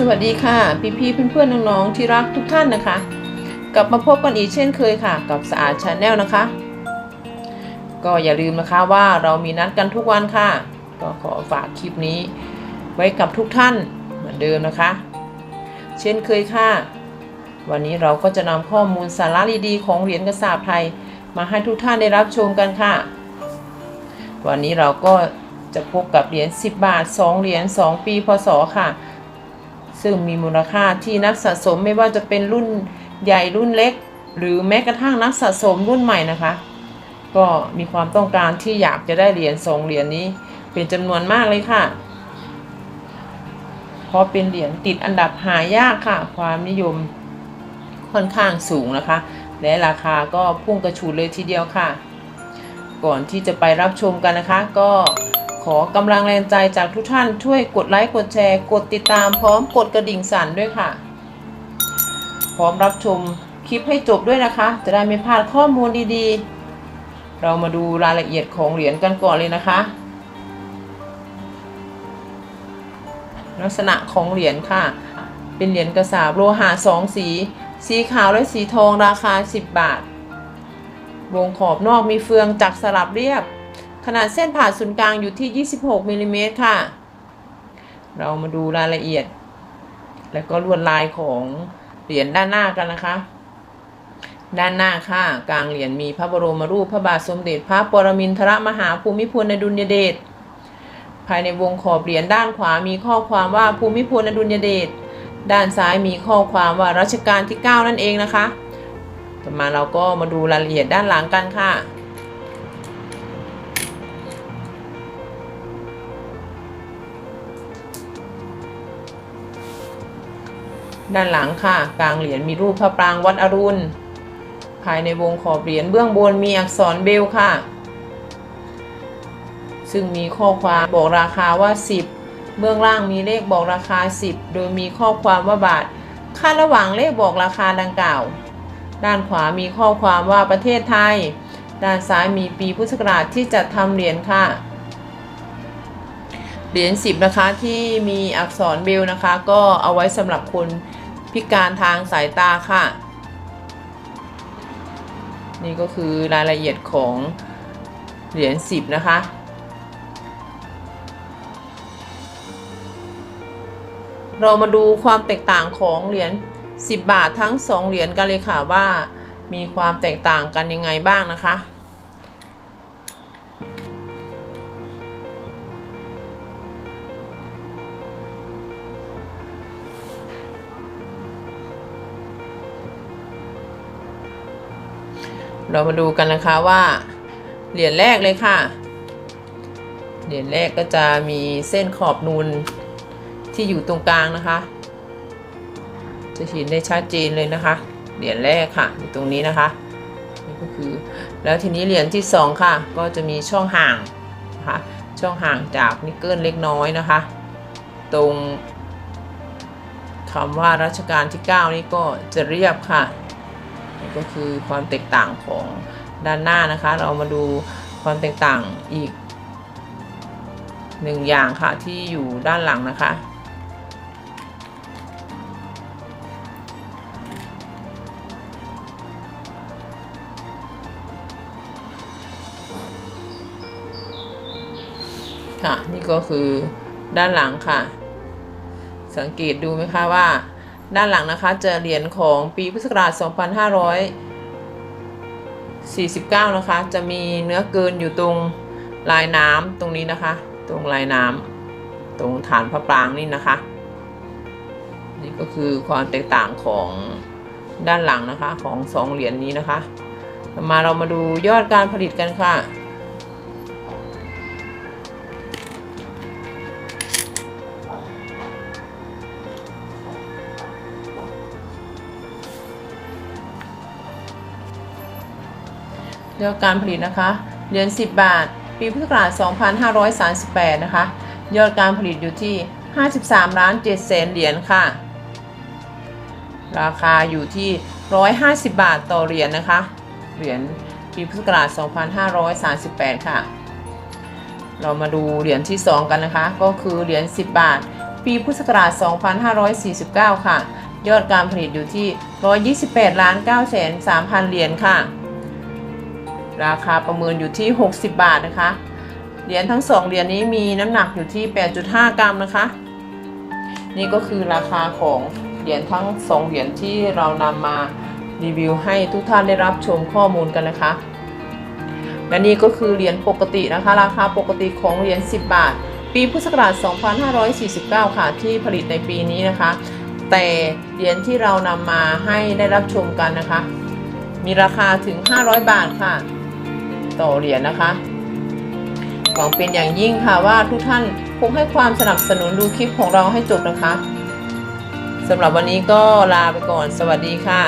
สวัสดีค่ะ พี่พี่เพื่อนๆน้องๆที่รักทุกท่านนะคะ กลับมาพบกันอีกเช่นเคยค่ะ กับสะอาดชาแนลนะคะ ก็อย่าลืมนะคะว่าเรามีนัดกันทุกวันค่ะ ก็ขอฝากคลิปนี้ ไว้กับทุกท่านเหมือนเดิมนะคะ เช่นเคยค่ะ วันนี้เราก็จะนำข้อมูลสาระดีๆของเหรียญกระสาบไทย มาให้ทุกท่านได้รับชมกันค่ะ วันนี้เราก็จะพบกับเหรียญ10 บาท 2 เหรียญ2 ปีพศค่ะ ซึ่งมีมูลค่าที่นักสะสมไม่ว่าจะเป็นรุ่นใหญ่รุ่นเล็ก หรือแม้กระทั่งนักสะสมรุ่นใหม่นะคะ ก็มีความต้องการที่อยากจะได้เหรียญสองเหรียญนี้ เป็นจำนวนมากเลยค่ะ เพราะเป็นเหรียญติดอันดับหายากค่ะ ความนิยมค่อนข้างสูงนะคะ และราคาก็พุ่งกระฉูดเลยทีเดียวค่ะ ก่อนที่จะไปรับชมกันนะคะ ก็ ขอกำลังแรงใจจากทุกท่านช่วยกดไลค์กดแชร์ กดติดตามพร้อมกดกระดิ่งสั่นด้วยค่ะ พร้อมรับชมคลิปให้จบด้วยนะคะ จะได้ไม่พลาดข้อมูลดีๆ เรามาดูรายละเอียดของเหรียญกันก่อนเลยนะคะ ลักษณะของเหรียญค่ะ เป็นเหรียญกระสาบโลหะสองสี สีขาวและสีทองราคา 10 บาท วงขอบนอกมีเฟืองจักสลับเรียบ ขนาดเส้นผ่าศูนย์กลางอยู่ที่ 26มิลลิเมตรค่ะ เรามาดูรายละเอียด แล้วก็ลวดลายของเหรียญด้านหน้ากันนะคะ ด้านหน้าค่ะ กลางเหรียญมีพระบรมรูปพระบาทสมเด็จพระปรมินทรมหาภูมิพลอดุลยเดช ภายในวงขอบเหรียญด้านขวามีข้อความว่าภูมิพลอดุลยเดช ด้านซ้ายมีข้อความว่ารัชกาลที่ 9 นั่นเองนะคะ ต่อมาเราก็มาดูรายละเอียดด้านหลังกันค่ะ ด้านหลังค่ะ กลางเหรียญมีรูปพระปรางวัดอรุณ ภายในวงขอบเหรียญเบื้องบนมีอักษรเบลค่ะ ซึ่งมีข้อความบอกราคาว่า 10 เบื้องล่างมีเลขบอกราคา 10 โดยมีข้อความว่าบาท ค่าระหว่างเลขบอกราคาดังกล่าว ด้านขวามีข้อความว่าประเทศไทย ด้านซ้ายมีปีพุทธศักราชที่จัดทำเหรียญค่ะ เหรียญ10นะคะที่มีอักษรเบลนะคะ ก็เอาไว้สำหรับคนพิการทางสายตาค่ะ นี่ก็คือรายละเอียดของเหรียญ10นะคะเรามาดูความแตกต่างของเหรียญ10 บาททั้ง 2 เหรียญกันเลยค่ะว่ามีความแตกต่างกันยังไงบ้างนะคะ เรามาดูกันนะคะว่า เหรียญแรกเลยค่ะ เหรียญแรกก็จะมีเส้นขอบนูนที่อยู่ตรงกลางนะคะ จะเห็นได้ชัดเจนเลยนะคะ เหรียญแรกค่ะอยู่ตรงนี้นะคะนี่ก็คือ แล้วทีนี้เหรียญที่สองค่ะ ก็จะมีช่องห่างนะคะช่องห่างจากนิกเกิลเล็กน้อยนะคะ ตรงคำว่ารัชกาลที่ 9 นี้ก็จะเรียบค่ะ ก็คือความแตกต่างของด้านหน้านะคะ เรามาดูความแตกต่างอีกหนึ่งอย่างค่ะที่อยู่ด้านหลังนะคะ ค่ะนี่ก็คือด้านหลังค่ะ สังเกตดูไหมคะว่า ด้านหลังนะคะจะเหรียญของปีพุทธศักราช 2549 นะคะ จะมีเนื้อเกินอยู่ตรงลายน้ำตรงนี้นะคะ ตรงลายน้ำตรงฐานพระปรางนี่นะคะ นี่ก็คือความแตกต่างของด้านหลังนะคะของสองเหรียญนี้นะคะ มาเรามาดูยอดการผลิตกันค่ะ ยอดการผลิตนะคะเหรียญ10 บาท ปีพุทธศักราช 2538 นะคะ ยอดการผลิตอยู่ที่ 53 ล้าน7แสนเหรียญค่ะ ราคาอยู่ที่ 150 บาทต่อเหรียญนะคะ เหรียญปีพุทธศักราช 2538 ค่ะ เรามาดูเหรียญที่ 2 กันนะคะ ก็คือเหรียญ10 บาท ปีพุทธศักราช 2549 ค่ะ ยอดการผลิตอยู่ที่ 128 ล้าน9แสน3พันเหรียญค่ะ ราคาประเมินอยู่ที่ 60 บาทนะคะ เหรียญทั้ง 2 เหรียญนี้มีน้ำหนักอยู่ที่ 8.5 กรัมนะคะ นี่ก็คือราคาของเหรียญทั้ง 2 เหรียญที่เรานำมารีวิวให้ทุกท่านได้รับชมข้อมูลกันนะคะ และนี่ก็คือเหรียญปกตินะคะ ราคาปกติของเหรียญ 10 บาท ปีพุทธศักราช 2549 ค่ะที่ผลิตในปีนี้นะคะ แต่เหรียญที่เรานำมาให้ได้รับชมกันนะคะ มีราคาถึง 500 บาทค่ะ ต่อเหรียญนะคะ หวังเป็นอย่างยิ่งค่ะว่าทุกท่านคงให้ความสนับสนุนดูคลิปของเราให้จบนะคะสำหรับวันนี้ก็ลาไปก่อน สวัสดีค่ะ